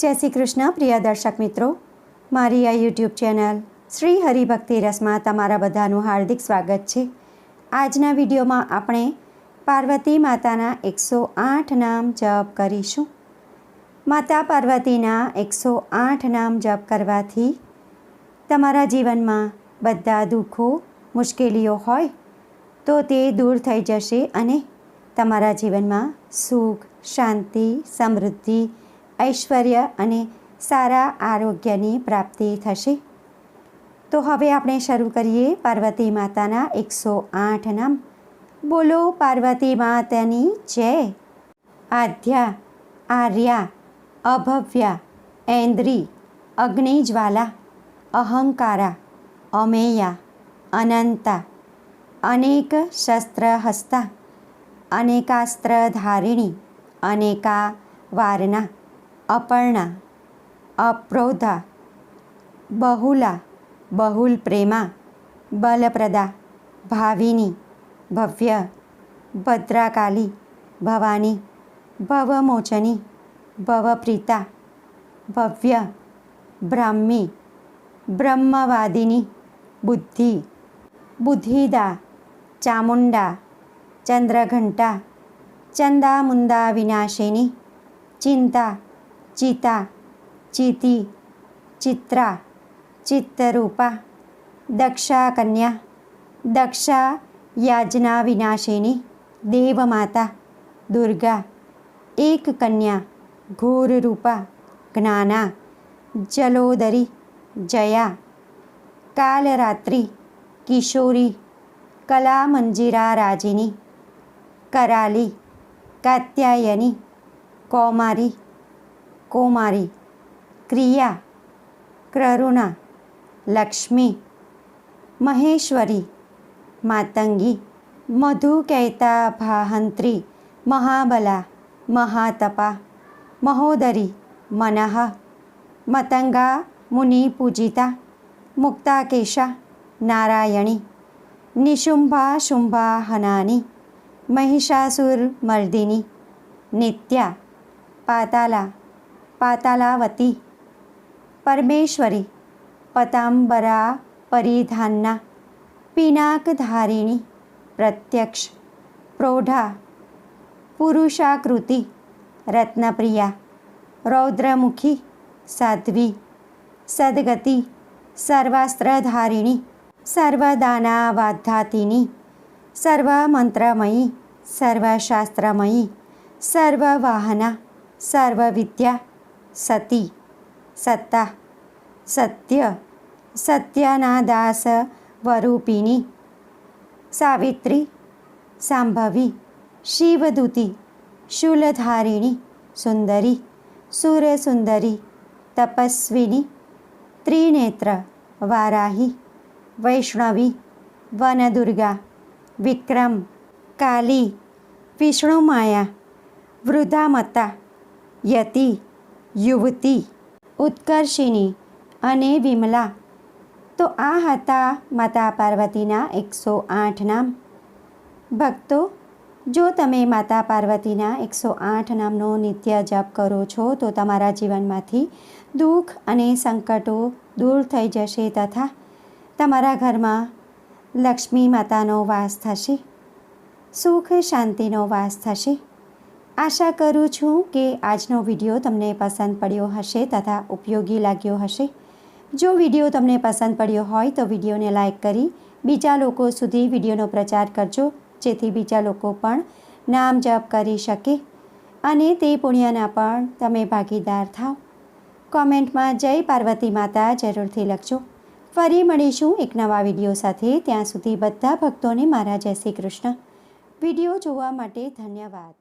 જય શ્રી કૃષ્ણ, પ્રિય દર્શક મિત્રો. મારી આ યુટ્યુબ ચેનલ શ્રી હરિભક્તિ રસમાં તમારા બધાનું હાર્દિક સ્વાગત છે. આજના વિડીયોમાં આપણે પાર્વતી માતાના એકસો આઠ નામ જપ કરીશું. માતા પાર્વતીના એકસો આઠ નામ જપ કરવાથી તમારા જીવનમાં બધા દુઃખો, મુશ્કેલીઓ હોય, તો તે દૂર થઈ જશે અને તમારા જીવનમાં સુખ, શાંતિ, સમૃદ્ધિ ઐશ્વર્ય અને સારા આરોગ્યની પ્રાપ્તિ થશે. તો હવે આપણે શરૂ કરીએ પાર્વતી માતાના એકસો આઠ નામ. બોલો પાર્વતી માતાની જય. આધ્યા આર્યા, અભવ્યા ઐન્દ્રી અગ્નિજ્વાલા, અહંકારા, અમેયા, અનંતા, અનેક શસ્ત્ર હસ્તા અનેકાસ્ત્રધારિણી, અનેકા વારના અપર્ણા, અપ્રોધા, બહુલા બહુલ પ્રેમા બલપ્રદા, ભાવિની, ભવ્ય, ભદ્રાકાલી, ભવાની, ભવમોચની, ભવપ્રીતા, ભવ્ય, બ્રાહ્મી, બ્રહ્મવાદિની, બુદ્ધિ, બુદ્ધિદા, ચામુંડા, ચંદ્રઘંટા, ચંદામુંદા વિનાશિની, ચિંતા ચિતા, ચિતિ, ચિત્રા, ચિત્તરૂપા દક્ષા કન્યા દક્ષા યાજના વિનાશિની, દેવમાતા, દુર્ગા એક કન્યા ઘોર રૂપા જ્ઞાના, જલોદરી, જયા, કાલરાત્રિ, કિશોરી કલા મંજીરા રાજીની કરાલી, કાત્યાયની, કૌમારી કૌમારી, ક્રિયા કરુણા લક્ષ્મી, મહેશ્વરી, માતંગી મધુકૈતા ભાહંત્રી, મહાબલા, મહાતપા, મહોદરી મનઃ મતંગા, મુનિ પૂજિતા, મુક્તાકેશા, નારાયણી, નિશુંભા શુંભા હનાની મહિષાસુરમર્દિની નિત્યા, પાતાલા પાતાલાવતી. પરમેશ્વરી પતાંબરા પરિધાનના, પિનાકધારિણી, પ્રત્યક્ષ, પ્રૌઢા, પુરુષાકૃતિ, રત્નપ્રિયા, રૌદ્રમુખી, સાધ્વી, સદગતિ, સર્વાસ્ત્રધારિણી, સર્વદાનાવાધાતિની, સર્વમંત્રમયી, સર્વશાસ્ત્રમયી, સર્વવાહના, સર્વવિદ્યા સતી સત્તા સત્ય સત્યનાદાસ વરૂપિણી સાવિત્રી સાંભવી શિવદૂતી શૂલધારિણી સુંદરી સુરસુંદરી તપસ્વિની ત્રિનેત્ર વારાહી વૈષ્ણવી વનદુર્ગા વિક્રમ કાલી વિષ્ણુમાયા વૃદ્ધામતા યતિ યુવતી ઉત્કર્ષિણી અને વિમલા. તો આ હતા માતા પાર્વતીના એકસો આઠ નામ. ભક્તો, જો તમે માતા પાર્વતીના એકસો આઠ નામનો નિત્ય જપ કરો છો, તો તમારા જીવનમાંથી દુઃખ અને સંકટો દૂર થઈ જશે તથા તમારા ઘરમાં લક્ષ્મી માતાનો વાસ થશે, સુખ શાંતિનો વાસ થશે. આશા કરું છું કે આજનો વીડિયો તમને પસંદ પડ્યો હશે તથા ઉપયોગી લાગ્યો હશે. જો વીડિયો તમને પસંદ પડ્યો હોય તો વિડીયોને લાઇક કરી બીજા લોકો સુધી વિડીયોનો પ્રચાર કરજો, જેથી બીજા લોકો પણ નામ જપ કરી શકે અને તે પુણ્યના પણ તમે ભાગીદાર થાઓ કોમેન્ટમાં જય પાર્વતી માતા જરૂરથી લખજો. ફરી મળીશું એક નવા વીડિયો સાથે. ત્યાં સુધી બધા ભક્તોને મારા જય શ્રી કૃષ્ણ. વીડિયો જોવા માટે ધન્યવાદ.